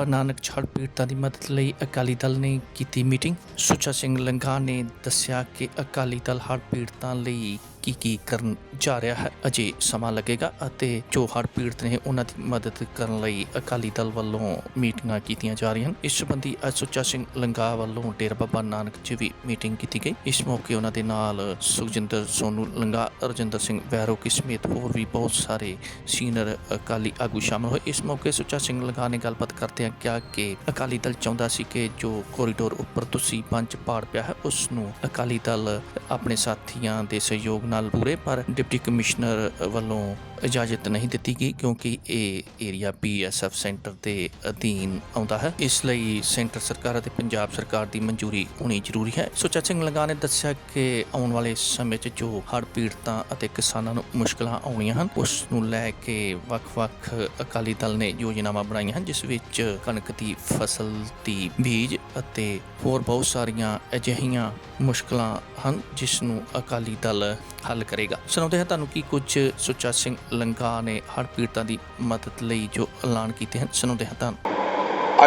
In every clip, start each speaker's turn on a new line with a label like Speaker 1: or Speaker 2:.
Speaker 1: ਡੇਰਾ ਬਾਬਾ ਨਾਨਕ ਛੜ ਪੀੜਤਾਂ ਦੀ ਮਦਦ ਲਈ ਅਕਾਲੀ ਦਲ ਨੇ ਕੀਤੀ ਮੀਟਿੰਗ। ਸੁੱਚਾ ਸਿੰਘ ਲੰਗਾ ਨੇ ਦੱਸਿਆ ਕਿ ਅਕਾਲੀ ਦਲ ਹੜ੍ਹ ਪੀੜਤਾਂ ਲਈ ਕੀ ਕੀ ਕਰਨ ਜਾ ਰਿਹਾ ਹੈ, ਅਜੇ ਸਮਾਂ ਲੱਗੇਗਾ ਅਤੇ ਜੋ ਹੜ੍ਹ ਪੀੜਤ ਨੇ ਉਹਨਾਂ ਦੀ ਮਦਦ ਕਰਨ ਲਈ ਅਕਾਲੀ ਦਲ ਵੱਲੋਂ ਮੀਟਿੰਗਾਂ ਕੀਤੀਆਂ ਜਾ ਰਹੀਆਂ ਹਨ। ਇਸ ਸੰਬੰਧੀ ਅੱਜ ਸੁੱਚਾ ਸਿੰਘ ਲੰਗਾ ਵੱਲੋਂ ਡੇਰਾ ਬਾਬਾ ਨਾਨਕ 'ਚ ਵੀ ਮੀਟਿੰਗ ਕੀਤੀ ਗਈ। ਇਸ ਮੌਕੇ ਉਹਨਾਂ ਦੇ ਨਾਲ ਸੁਖਜਿੰਦਰ, ਸੋਨੂ ਲੰਗਾ, ਰਜਿੰਦਰ ਸਿੰਘ ਵੈਰੋ ਕੀ ਸਮੇਤ ਹੋਰ ਵੀ ਬਹੁਤ ਸਾਰੇ ਸੀਨੀਅਰ ਅਕਾਲੀ ਆਗੂ ਸ਼ਾਮਲ ਹੋਏ। ਇਸ ਮੌਕੇ ਸੁੱਚਾ ਸਿੰਘ ਲੰਗਾ ਨੇ ਗੱਲਬਾਤ ਕਰਦਿਆਂ ਕਿਹਾ ਕਿ ਅਕਾਲੀ ਦਲ ਚਾਹੁੰਦਾ ਸੀ ਕਿ ਜੋ ਕੋਰੀਡੋਰ ਉੱਪਰ ਤੁਸੀਂ ਪੰਜ ਪਾੜ ਪਿਆ ਹੈ, ਉਸ ਨੂੰ ਅਕਾਲੀ ਦਲ ਆਪਣੇ ਸਾਥੀਆਂ ਦੇ ਸਹਿਯੋਗ ਨਾਲ ਪੂਰੇ ਪਰ ਡਿਪਟੀ ਕਮਿਸ਼ਨਰ ਵੱਲੋਂ ਇਜਾਜ਼ਤ ਨਹੀਂ ਦਿੱਤੀ ਗਈ ਕਿਉਂਕਿ ਇਹ ਏਰੀਆ ਬੀਐਸਐਫ ਸੈਂਟਰ ਦੇ ਅਧੀਨ ਆਉਂਦਾ ਹੈ। ਇਸ ਲਈ ਸੈਂਟਰ ਸਰਕਾਰ ਅਤੇ ਪੰਜਾਬ ਸਰਕਾਰ ਦੀ ਮਨਜ਼ੂਰੀ ਹੋਣੀ ਜ਼ਰੂਰੀ ਹੈ। ਸੁੱਚਾ ਸਿੰਘ ਲੰਗਾ ਨੇ ਦੱਸਿਆ ਕਿ ਆਉਣ ਵਾਲੇ ਸਮੇਂ 'ਚ ਜੋ ਹੜ੍ਹ ਪੀੜਤਾਂ ਅਤੇ ਕਿਸਾਨਾਂ ਨੂੰ ਮੁਸ਼ਕਲਾਂ ਆਉਣੀਆਂ ਹਨ, ਉਸ ਨੂੰ ਲੈ ਕੇ ਵੱਖ-ਵੱਖ ਅਕਾਲੀ ਦਲ ਨੇ ਯੋਜਨਾਵਾਂ ਬਣਾਈਆਂ ਹਨ, ਜਿਸ ਵਿੱਚ ਕਣਕ ਦੀ ਫਸਲ ਦੀ ਬੀਜ ਅਤੇ ਹੋਰ ਬਹੁਤ ਸਾਰੀਆਂ ਅਜਿਹੀਆਂ ਮੁਸ਼ਕਲਾਂ ਹਨ, ਜਿਸ ਨੂੰ ਅਕਾਲੀ ਦਲ ਹੱਲ ਕਰੇਗਾ। ਸੁਣਾਉਂਦੇ ਹਾਂ ਤੁਹਾਨੂੰ ਕੀ ਕੁਝ। ਸੁੱਚਾ ਸਿੰਘ ਲੰਗਾ ਨੇ ਹੜ੍ਹ ਪੀੜਤਾਂ ਦੀ ਮਦਦ ਲਈ ਜੋ ਐਲਾਨ ਕੀਤੇ ਹਨ, ਸੁਣਾਉਂਦੇ ਹਾਂ ਤੁਹਾਨੂੰ।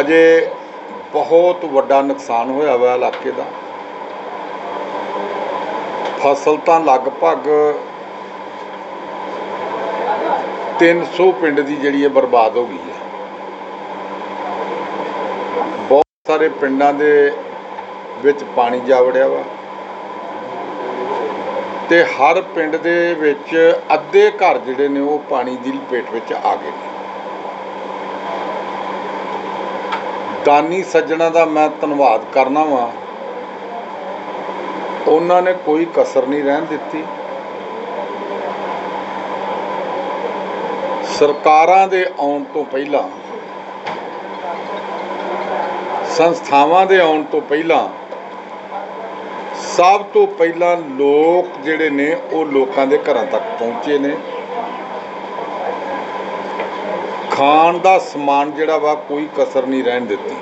Speaker 2: ਅਜੇ ਬਹੁਤ ਵੱਡਾ ਨੁਕਸਾਨ ਹੋਇਆ ਵਾ ਇਲਾਕੇ ਦਾ। ਫਸਲ ਤਾਂ ਲਗਭਗ 300 ਪਿੰਡ ਦੀ ਜਿਹੜੀ ਹੈ ਬਰਬਾਦ ਹੋ ਗਈ ਹੈ। ਬਹੁਤ ਸਾਰੇ ਪਿੰਡਾਂ ਦੇ ਵਿੱਚ ਪਾਣੀ ਜਾ ਵੜਿਆ ਵਾ। ਤੇ ਹਰ ਪਿੰਡ ਦੇ ਵਿੱਚ ਅੱਧੇ ਘਰ ਜਿਹੜੇ ਨੇ ਉਹ ਪਾਣੀ ਦੀ ਲਪੇਟ ਵਿੱਚ ਆ ਗਏ ਨੇ। ਦਾਨੀ ਸੱਜਣਾ ਦਾ ਮੈਂ ਧੰਨਵਾਦ ਕਰਨਾ ਵਾਂ। ਉਹਨਾਂ ਨੇ ਕੋਈ ਕਸਰ ਨਹੀਂ ਰਹਿਣ ਦਿੱਤੀ। ਸਰਕਾਰਾਂ ਦੇ ਆਉਣ ਤੋਂ ਪਹਿਲਾਂ, ਸੰਸਥਾਵਾਂ ਦੇ ਆਉਣ ਤੋਂ ਪਹਿਲਾਂ ਸਭ ਤੋਂ ਪਹਿਲਾਂ ਲੋਕ ਜਿਹੜੇ ਨੇ ਉਹ ਲੋਕਾਂ ਦੇ ਘਰਾਂ ਤੱਕ ਪਹੁੰਚੇ ਨੇ। ਖਾਣ ਦਾ ਸਮਾਨ ਜਿਹੜਾ ਵਾ ਕੋਈ ਕਸਰ ਨਹੀਂ ਰਹਿਣ ਦਿੱਤੀ।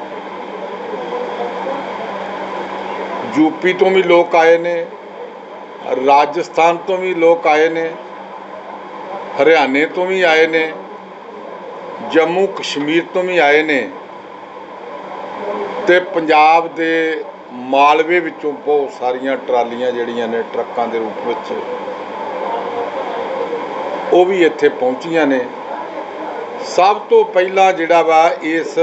Speaker 2: ਯੂਪੀ ਤੋਂ ਵੀ ਲੋਕ ਆਏ ਨੇ, ਰਾਜਸਥਾਨ ਤੋਂ ਵੀ ਲੋਕ ਆਏ ਨੇ, ਹਰਿਆਣੇ ਤੋਂ ਵੀ ਆਏ ਨੇ, ਜੰਮੂ ਕਸ਼ਮੀਰ ਤੋਂ ਵੀ ਆਏ ਨੇ ਤੇ ਪੰਜਾਬ ਦੇ ਮਾਲਵੇ ਵਿੱਚੋਂ ਬਹੁਤ ਸਾਰੀਆਂ ਟਰਾਲੀਆਂ ਜਿਹੜੀਆਂ ਨੇ ਟਰੱਕਾਂ ਦੇ ਰੂਪ ਵਿੱਚ ਉਹ ਵੀ ਇੱਥੇ ਪਹੁੰਚੀਆਂ ਨੇ। ਸਭ ਤੋਂ ਪਹਿਲਾਂ ਜਿਹੜਾ ਵਾ ਇਸ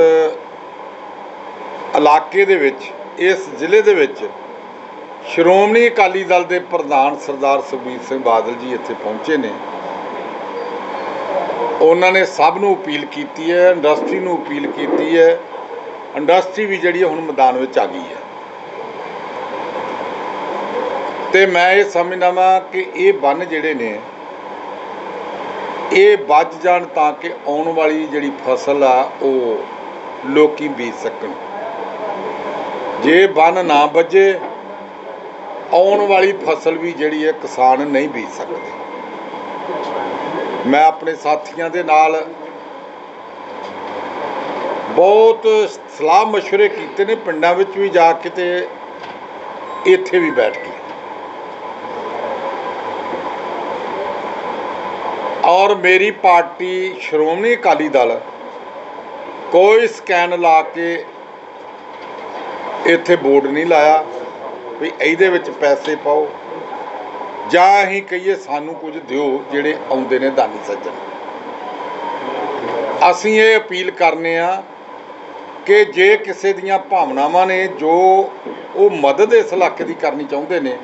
Speaker 2: ਇਲਾਕੇ ਦੇ ਵਿੱਚ, ਇਸ ਜ਼ਿਲ੍ਹੇ ਦੇ ਵਿੱਚ ਸ਼੍ਰੋਮਣੀ ਅਕਾਲੀ ਦਲ ਦੇ ਪ੍ਰਧਾਨ ਸਰਦਾਰ ਸੁਖਬੀਰ ਸਿੰਘ ਬਾਦਲ ਜੀ ਇੱਥੇ ਪਹੁੰਚੇ ਨੇ। ਉਹਨਾਂ ਨੇ ਸਭ ਨੂੰ ਅਪੀਲ ਕੀਤੀ ਹੈ, ਇੰਡਸਟਰੀ ਨੂੰ ਅਪੀਲ ਕੀਤੀ ਹੈ, ਇੰਡਸਟਰੀ ਵੀ ਜਿਹੜੀ ਹੈ ਹੁਣ ਮੈਦਾਨ ਵਿੱਚ ਆ ਗਈ ਹੈ। ਤੇ ਮੈਂ ਇਹ ਸਮਝਦਾ ਵਾਂ ਕਿ ਇਹ ਬੰਨ ਜਿਹੜੇ ਨੇ ਇਹ ਵੱਜ ਜਾਣ ਤਾਂ ਕਿ ਆਉਣ ਵਾਲੀ ਜਿਹੜੀ ਫਸਲ ਆ ਉਹ ਲੋਕੀ ਬੀਜ ਸਕਣ ਜੇ ਬੰਨ ਨਾ ਵੱਜੇ ਆਉਣ ਵਾਲੀ ਫਸਲ ਵੀ ਜਿਹੜੀ ਹੈ ਕਿਸਾਨ ਨਹੀਂ ਬੀਜ ਸਕਦੇ ਮੈਂ ਆਪਣੇ ਸਾਥੀਆਂ ਦੇ ਨਾਲ ਬਹੁਤ ਸਲਾਹ مشورے ਕੀਤੇ ਨੇ ਪਿੰਡਾਂ ਵਿੱਚ ਵੀ ਜਾ ਕੇ ਤੇ ਇੱਥੇ ਵੀ ਬੈਠ ਕੇ ਔਰ ਮੇਰੀ ਪਾਰਟੀ ਸ਼੍ਰੋਮਣੀ ਅਕਾਲੀ ਦਲ ਕੋਈ ਸਕੈਨ ਲਾ ਕੇ ਇੱਥੇ ਬੋਰਡ ਨਹੀਂ ਲਾਇਆ ਵੀ ਇਹਦੇ ਵਿੱਚ ਪੈਸੇ ਪਾਓ ਜਾਂ ਅਸੀਂ ਕਹੀਏ ਸਾਨੂੰ ਕੁਝ ਦਿਓ ਜਿਹੜੇ ਆਉਂਦੇ ਨੇ ਦਾਨੀ ਸੱਜਣ। ਅਸੀਂ ਇਹ ਅਪੀਲ ਕਰਨੇ ਆ ਕਿ ਜੇ ਕਿਸੇ ਦੀਆਂ ਭਾਵਨਾਵਾਂ ਨੇ ਜੋ ਉਹ ਮਦਦ ਇਸ ਇਲਾਕੇ ਦੀ ਕਰਨੀ ਚਾਹੁੰਦੇ ਨੇ,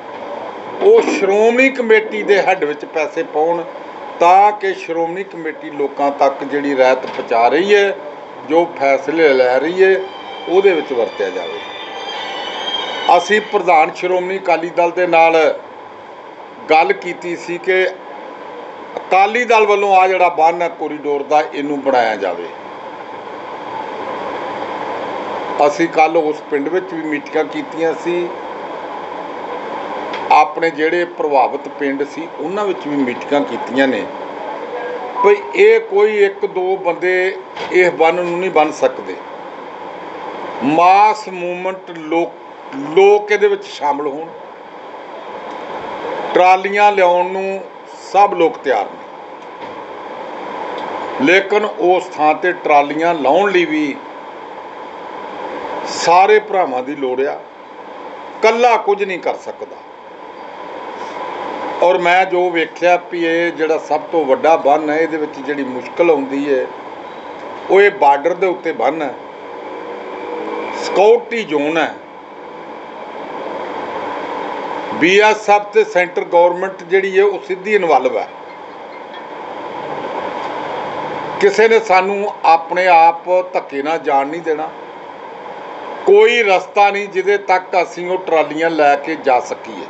Speaker 2: ਉਹ ਸ਼੍ਰੋਮਣੀ ਕਮੇਟੀ ਦੇ ਹੈੱਡ ਵਿੱਚ ਪੈਸੇ ਪਾਉਣ ਤਾਂ ਕਿ ਸ਼੍ਰੋਮਣੀ ਕਮੇਟੀ ਲੋਕਾਂ ਤੱਕ ਜਿਹੜੀ ਰਾਇਤ ਪਹੁੰਚਾ ਰਹੀ ਹੈ, ਜੋ ਫੈਸਲੇ ਲੈ ਰਹੀ ਹੈ, ਉਹਦੇ ਵਿੱਚ ਵਰਤਿਆ ਜਾਵੇ। ਅਸੀਂ ਪ੍ਰਧਾਨ ਸ਼੍ਰੋਮਣੀ ਅਕਾਲੀ ਦਲ ਦੇ ਨਾਲ ਗੱਲ ਕੀਤੀ ਸੀ ਕਿ ਅਕਾਲੀ ਦਲ ਵੱਲੋਂ ਆ ਜਿਹੜਾ ਬੰਨ ਹੈ, ਕੋਰੀਡੋਰ ਦਾ, ਇਹਨੂੰ ਬਣਾਇਆ ਜਾਵੇ। ਅਸੀਂ ਕੱਲ ਉਸ ਪਿੰਡ ਵਿੱਚ ਵੀ ਮੀਟਿੰਗਾਂ ਕੀਤੀਆਂ ਸੀ। ਆਪਣੇ ਜਿਹੜੇ ਪ੍ਰਭਾਵਿਤ ਪਿੰਡ ਸੀ, ਉਹਨਾਂ ਵਿੱਚ ਵੀ ਮੀਟਿੰਗਾਂ ਕੀਤੀਆਂ ਨੇ। ਭਈ ਇਹ ਕੋਈ ਇੱਕ ਦੋ ਬੰਦੇ ਇਹ ਬੰਨ ਨੂੰ ਨਹੀਂ ਬੰਨ ਸਕਦੇ। ਮਾਸ ਮੂਵਮੈਂਟ ਲੋਕ ਲੋਕ ਇਹਦੇ ਵਿੱਚ ਸ਼ਾਮਲ ਹੋਣ। ਟਰਾਲੀਆਂ ਲਿਆਉਣ ਨੂੰ ਸਭ ਲੋਕ ਤਿਆਰ ਨੇ। ਲੇਕਿਨ ਉਸ ਥਾਂ ਤੇ ਟਰਾਲੀਆਂ ਲਾਉਣ ਲਈ ਵੀ ਸਾਰੇ ਭਰਾਵਾਂ ਦੀ ਲੋੜ ਆ। ਕੱਲਾ ਕੁਝ ਨਹੀਂ ਕਰ ਸਕਦਾ। ਔਰ ਮੈਂ ਜੋ ਵੇਖਿਆ ਵੀ ਇਹ ਜਿਹੜਾ ਸਭ ਤੋਂ ਵੱਡਾ ਬੰਨ ਹੈ, ਇਹਦੇ ਵਿੱਚ ਜਿਹੜੀ ਮੁਸ਼ਕਲ ਆਉਂਦੀ ਹੈ ਉਹ ਇਹ ਬਾਰਡਰ ਦੇ ਉੱਤੇ ਬੰਨ ਹੈ। ਸਕਿਉਰਟੀ ਜ਼ੋਨ ਹੈ। ਬੀਐਸਐਫ ਤੇ ਸੈਂਟਰ ਗਵਰਨਮੈਂਟ ਜਿਹੜੀ ਹੈ ਉਹ ਸਿੱਧੀ ਇਨਵੋਲਵ ਹੈ। ਕਿਸੇ ਨੇ ਸਾਨੂੰ ਆਪਣੇ ਆਪ ਧੱਕੇ ਨਾਲ ਜਾਣ ਨਹੀਂ ਦੇਣਾ। ਕੋਈ ਰਸਤਾ ਨਹੀਂ ਜਿਹਦੇ ਤੱਕ ਅਸੀਂ ਉਹ ਟਰਾਲੀਆਂ ਲੈ ਕੇ ਜਾ ਸਕੀਏ।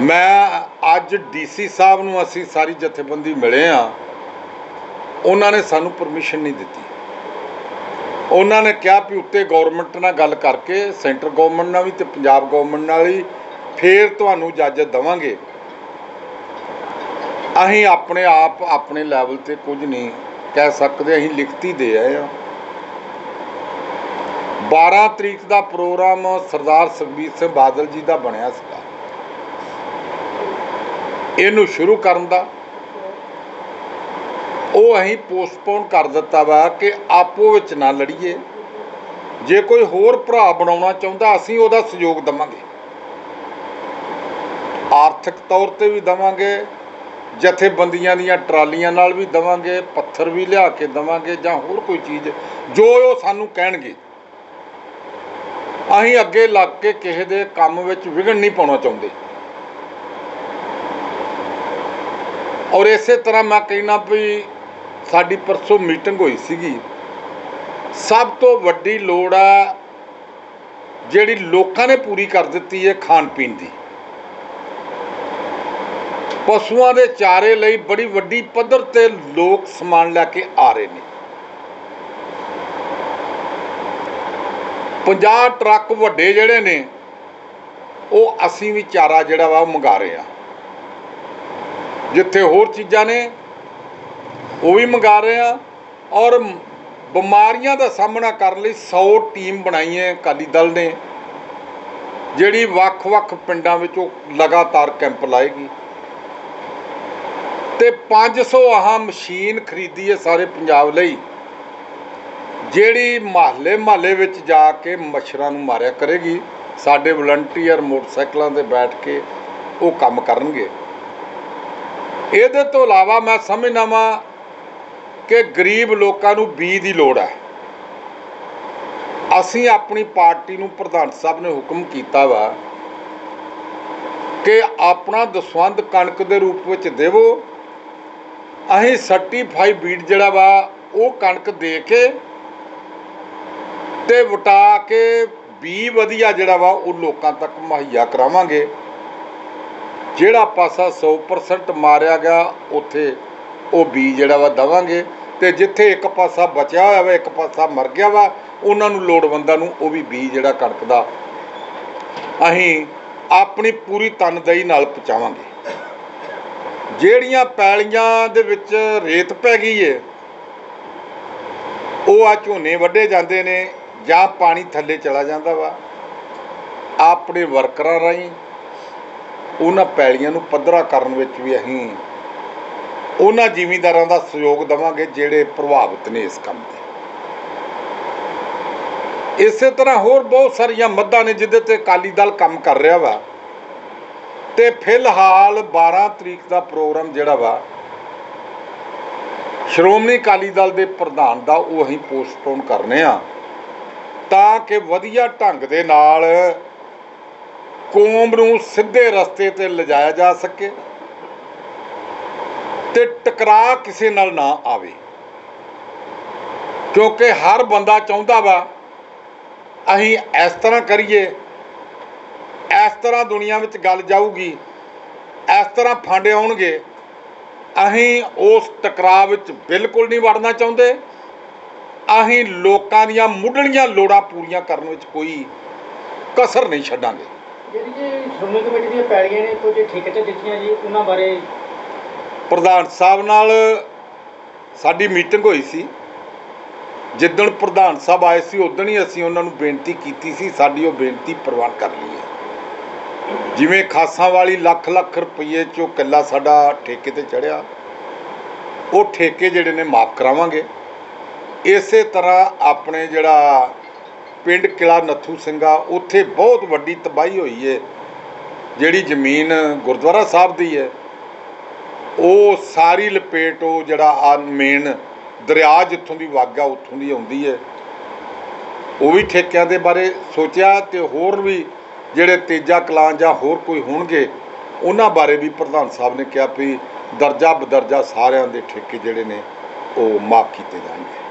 Speaker 2: ਮੈਂ ਅੱਜ ਡੀਸੀ ਸਾਹਿਬ ਨੂੰ ਅਸੀਂ ਸਾਰੀ ਜਥੇਬੰਦੀ ਮਿਲੇ ਆ, ਉਹਨਾਂ ਨੇ ਸਾਨੂੰ ਪਰਮਿਸ਼ਨ ਨਹੀਂ ਦਿੱਤੀ। ਉਹਨਾਂ ਨੇ ਕਿਹਾ ਵੀ ਉੱਤੇ ਗਵਰਨਮੈਂਟ ਨਾਲ ਗੱਲ ਕਰਕੇ ਸੈਂਟਰ ਗਵਰਨਮੈਂਟ ਨਾਲ ਵੀ ਤੇ ਪੰਜਾਬ ਗਵਰਨਮੈਂਟ ਨਾਲ ਵੀ ਫੇਰ ਤੁਹਾਨੂੰ ਇਜਾਜ਼ਤ ਦੇਵਾਂਗੇ। ਅਸੀਂ ਆਪਣੇ ਆਪ ਆਪਣੇ ਲੈਵਲ ਤੇ ਕੁਝ ਨਹੀਂ ਕਹਿ ਸਕਦੇ, ਅਸੀਂ ਲਿਖਤੀ ਦੇ ਆਏ ਆ। 12 ਤਰੀਕ ਦਾ ਪ੍ਰੋਗਰਾਮ ਸਰਦਾਰ ਸੁਖਬੀਰ ਸਿੰਘ ਬਾਦਲ ਜੀ ਦਾ ਬਣਿਆ ਸੀਗਾ। ਇਹਨੂੰ ਸ਼ੁਰੂ ਕਰਨ ਦਾ। ਉਹ ਅਸੀਂ ਪੋਸਟਪੋਨ ਕਰ ਦਿੱਤਾ ਵਾ ਕਿ ਆਪੋ ਵਿੱਚ ਨਾ ਲੜੀਏ। ਜੇ ਕੋਈ ਹੋਰ ਭਰਾ ਬਣਾਉਣਾ ਚਾਹੁੰਦਾ, ਅਸੀਂ ਉਹਦਾ ਸਹਿਯੋਗ ਦਵਾਂਗੇ। ਆਰਥਿਕ ਤੌਰ ਤੇ ਵੀ ਦਵਾਂਗੇ, ਜਥੇਬੰਦੀਆਂ ਦੀਆਂ ਟਰਾਲੀਆਂ ਨਾਲ ਵੀ ਦਵਾਂਗੇ, ਪੱਥਰ ਵੀ ਲਿਆ ਕੇ ਦਵਾਂਗੇ ਜਾਂ ਹੋਰ ਕੋਈ ਚੀਜ਼, ਜੋ ਉਹ ਸਾਨੂੰ ਕਹਿਣਗੇ। ਅਸੀਂ ਅੱਗੇ ਲੱਗ ਕੇ ਕਿਸੇ ਦੇ ਕੰਮ ਵਿੱਚ ਵਿਘਨ ਨਹੀਂ ਪਾਉਣਾ ਚਾਹੁੰਦੇ। ਔਰ ਇਸੇ ਤਰ੍ਹਾਂ ਮੈਂ ਕਹਿਣਾ ਵੀ ਸਾਡੀ ਪਰਸੋਂ ਮੀਟਿੰਗ ਹੋਈ ਸੀਗੀ। ਸਭ ਤੋਂ ਵੱਡੀ ਲੋੜ ਆ ਜਿਹੜੀ ਲੋਕਾਂ ਨੇ ਪੂਰੀ ਕਰ ਦਿੱਤੀ ਹੈ ਖਾਣ ਪੀਣ ਦੀ। ਪਸ਼ੂਆਂ ਦੇ ਚਾਰੇ ਲਈ ਬੜੀ ਵੱਡੀ ਪੱਧਰ ਤੇ ਲੋਕ ਸਮਾਨ ਲੈ ਕੇ ਆ ਰਹੇ ਨੇ। 50 ਟਰੱਕ ਵੱਡੇ ਜਿਹੜੇ ਨੇ, ਉਹ ਅਸੀਂ ਵੀ ਚਾਰਾ ਜਿਹੜਾ ਵਾ ਉਹ ਮੰਗਾ ਰਹੇ ਆ। ਜਿੱਥੇ ਹੋਰ ਚੀਜ਼ਾਂ ਨੇ, ਉਹ ਵੀ ਮੰਗਾ ਰਹੇ ਆ ਔਰ ਬਿਮਾਰੀਆਂ ਦਾ ਸਾਹਮਣਾ ਕਰਨ ਲਈ 100 ਟੀਮ ਬਣਾਈ ਹੈ ਅਕਾਲੀ ਦਲ ਨੇ, ਜਿਹੜੀ ਵੱਖ-ਵੱਖ ਪਿੰਡਾਂ ਵਿੱਚੋਂ ਲਗਾਤਾਰ ਕੈਂਪ ਲਾਏਗੀ। ਤੇ 500 ਆਹ ਮਸ਼ੀਨ ਖਰੀਦੀ ਹੈ ਸਾਰੇ ਪੰਜਾਬ ਲਈ, ਜਿਹੜੀ ਮਹੱਲੇ ਮਹੱਲੇ ਵਿੱਚ ਜਾ ਕੇ ਮੱਛਰਾਂ ਨੂੰ ਮਾਰਿਆ ਕਰੇਗੀ। ਸਾਡੇ ਵਲੰਟੀਅਰ ਮੋਟਰਸਾਈਕਲਾਂ ਤੇ ਬੈਠ ਕੇ ਉਹ ਕੰਮ ਕਰਨਗੇ। ਇਹਦੇ ਤੋਂ ਇਲਾਵਾ ਮੈਂ ਸਮਝਦਾ ਵਾਂ ਕਿ ਗਰੀਬ ਲੋਕਾਂ ਨੂੰ ਬੀ ਦੀ ਲੋੜ ਹੈ। ਅਸੀਂ ਆਪਣੀ ਪਾਰਟੀ ਨੂੰ ਪ੍ਰਧਾਨ ਸਾਹਿਬ ਨੇ ਹੁਕਮ ਕੀਤਾ ਵਾ ਕਿ ਆਪਣਾ ਦਸਵੰਧ ਕਣਕ ਦੇ ਰੂਪ ਵਿੱਚ ਦੇਵੋ। ਅਸੀਂ ਸਰਟੀਫਾਈਡ ਬੀਡ ਜਿਹੜਾ ਵਾ, ਉਹ ਕਣਕ ਦੇ ਕੇ ਤੇ ਵਟਾ ਕੇ ਬੀ ਵਧੀਆ ਜਿਹੜਾ ਵਾ, ਉਹ ਲੋਕਾਂ ਤੱਕ ਮੁਹੱਈਆ ਕਰਾਵਾਂਗੇ। ਜਿਹੜਾ ਪਾਸਾ 100% ਮਾਰਿਆ ਗਿਆ, ਉੱਥੇ ਉਹ ਬੀ ਜਿਹੜਾ ਵਾ ਦਵਾਂਗੇ। ਤੇ ਜਿੱਥੇ ਇੱਕ ਪਾਸਾ ਬਚਿਆ ਹੋਇਆ ਵਾ, ਇੱਕ ਪਾਸਾ ਮਰ ਗਿਆ ਵਾ, ਉਹਨਾਂ ਨੂੰ ਲੋੜਵੰਦਾਂ ਨੂੰ ਉਹ ਵੀ ਬੀ ਜਿਹੜਾ ਕਣਕ ਦਾ ਅਸੀਂ ਆਪਣੀ ਪੂਰੀ ਤਨਦੇਹੀ ਨਾਲ ਪਹੁੰਚਾਵਾਂਗੇ। ਜਿਹੜੀਆਂ ਪੈਲੀਆਂ ਦੇ ਵਿੱਚ ਰੇਤ ਪੈ ਗਈ ਏ, ਉਹ ਆ ਝੋਨੇ ਵੱਢੇ ਜਾਂਦੇ ਨੇ ਜਾਂ ਪਾਣੀ ਥੱਲੇ ਚਲਾ ਜਾਂਦਾ ਵਾ। ਆਪਣੇ ਵਰਕਰਾਂ ਰਾਹੀਂ ਉਹਨਾਂ ਪੈਲੀਆਂ ਨੂੰ ਪੱਧਰਾ ਕਰਨ ਵਿੱਚ ਵੀ ਅਸੀਂ ਉਹਨਾਂ ਜ਼ਿਮੀਂਦਾਰਾਂ ਦਾ ਸਹਿਯੋਗ ਦਵਾਂਗੇ ਜਿਹੜੇ ਪ੍ਰਭਾਵਿਤ ਨੇ ਇਸ ਕੰਮ ਦੇ ਇਸੇ ਤਰ੍ਹਾਂ ਹੋਰ ਬਹੁਤ ਸਾਰੀਆਂ ਮੱਦਾਂ ਨੇ ਜਿਹਦੇ ਤੇ ਅਕਾਲੀ ਦਲ ਕੰਮ ਕਰ ਰਿਹਾ ਵਾ। ਤੇ ਫਿਲਹਾਲ 12 ਤਰੀਕ ਦਾ ਪ੍ਰੋਗਰਾਮ ਜਿਹੜਾ ਵਾ, ਸ਼੍ਰੋਮਣੀ ਅਕਾਲੀ ਦਲ ਦੇ ਪ੍ਰਧਾਨ ਦਾ ਉਹ ਅਸੀਂ ਪੋਸਟਪੋਨ ਕਰਨੇ ਆ। ਤਾਂ ਕਿ ਵਧੀਆ ਢੰਗ ਦੇ ਨਾਲ ਕੌਮ ਨੂੰ ਸਿੱਧੇ ਰਸਤੇ ਤੇ ਲਿਜਾਇਆ ਜਾ ਸਕੇ ਤੇ ਟਕਰਾਅ ਕਿਸੇ ਨਾਲ ਨਾ ਆਵੇ। ਕਿਉਂਕਿ ਹਰ ਬੰਦਾ ਚਾਹੁੰਦਾ ਵਾ, ਅਸੀਂ ਇਸ ਤਰ੍ਹਾਂ ਕਰੀਏ, ਇਸ ਤਰ੍ਹਾਂ ਦੁਨੀਆ ਵਿੱਚ ਗੱਲ ਜਾਊਗੀ, ਇਸ ਤਰ੍ਹਾਂ ਫੰਡ ਆਉਣਗੇ, ਅਸੀਂ ਉਸ ਟਕਰਾਅ ਵਿੱਚ ਬਿਲਕੁਲ ਨਹੀਂ ਵੜਨਾ ਚਾਹੁੰਦੇ। ਅਸੀਂ ਲੋਕਾਂ ਦੀਆਂ ਮੁੱਢਲੀਆਂ ਲੋੜਾਂ ਪੂਰੀਆਂ ਕਰਨ ਵਿੱਚ ਕੋਈ ਕਸਰ ਨਹੀਂ ਛੱਡਾਂਗੇ।
Speaker 3: ਜਿਹੜੀ ਸ਼੍ਰੋਮਣੀ ਕਮੇਟੀ ਦੀਆਂ ਪੈੜੀਆਂ ਨੇ, ਕੁਝ ਠੇਕੇ ਤੇ ਦਿੱਤੀਆਂ ਜੀ, ਉਹਨਾਂ ਬਾਰੇ?
Speaker 2: ਪ੍ਰਧਾਨ ਸਾਹਿਬ ਨਾਲ ਸਾਡੀ ਮੀਟਿੰਗ ਹੋਈ ਸੀ। ਜਿੱਦਣ ਪ੍ਰਧਾਨ ਸਾਹਿਬ ਆਏ ਸੀ ਉਦੋਂ ਹੀ ਅਸੀਂ ਉਹਨਾਂ ਨੂੰ ਬੇਨਤੀ ਕੀਤੀ ਸੀ, ਸਾਡੀ ਉਹ ਬੇਨਤੀ ਪ੍ਰਵਾਨ ਕਰ ਲਈ ਹੈ। ਜਿਵੇਂ ਖਾਸਾਂ ਵਾਲੀ ਲੱਖ ਲੱਖ ਰੁਪਏ ਚੋਂ ਕਿੱਲਾ ਸਾਡਾ ਠੇਕੇ ਤੇ ਚੜਿਆ, ਉਹ ਠੇਕੇ ਜਿਹੜੇ ਨੇ ਮਾਫ ਕਰਾਵਾਂਗੇ। ਇਸੇ ਤਰ੍ਹਾਂ ਆਪਣੇ ਜਿਹੜਾ ਪਿੰਡ ਕਿਲਾ ਨੱਥੂ ਸਿੰਘਾ, ਉੱਥੇ ਬਹੁਤ ਵੱਡੀ ਤਬਾਹੀ ਹੋਈ ਹੈ ਜਿਹੜੀ ਜ਼ਮੀਨ ਗੁਰਦੁਆਰਾ ਸਾਹਿਬ ਦੀ ਹੈ ਉਹ ਸਾਰੀ ਲਪੇਟ, ਉਹ ਜਿਹੜਾ ਆ ਮੇਨ ਦਰਿਆ ਜਿੱਥੋਂ ਦੀ ਵਾਗਾ ਉੱਥੋਂ ਦੀ ਆਉਂਦੀ ਹੈ ਉਹ ਵੀ ਠੇਕਿਆਂ ਦੇ ਬਾਰੇ ਸੋਚਿਆ ਤੇ ਹੋਰ ਵੀ ਜਿਹੜੇ ਤੇਜਾ ਕਲਾਂ ਜਾਂ ਹੋਰ ਕੋਈ ਹੋਣਗੇ, ਉਹਨਾਂ ਬਾਰੇ ਵੀ ਪ੍ਰਧਾਨ ਸਾਹਿਬ ਨੇ ਕਿਹਾ ਵੀ ਦਰਜਾ ਬਦਰਜਾ ਸਾਰਿਆਂ ਦੇ ਠੇਕੇ ਜਿਹੜੇ ਨੇ, ਉਹ ਮਾਫ ਕੀਤੇ ਜਾਣਗੇ।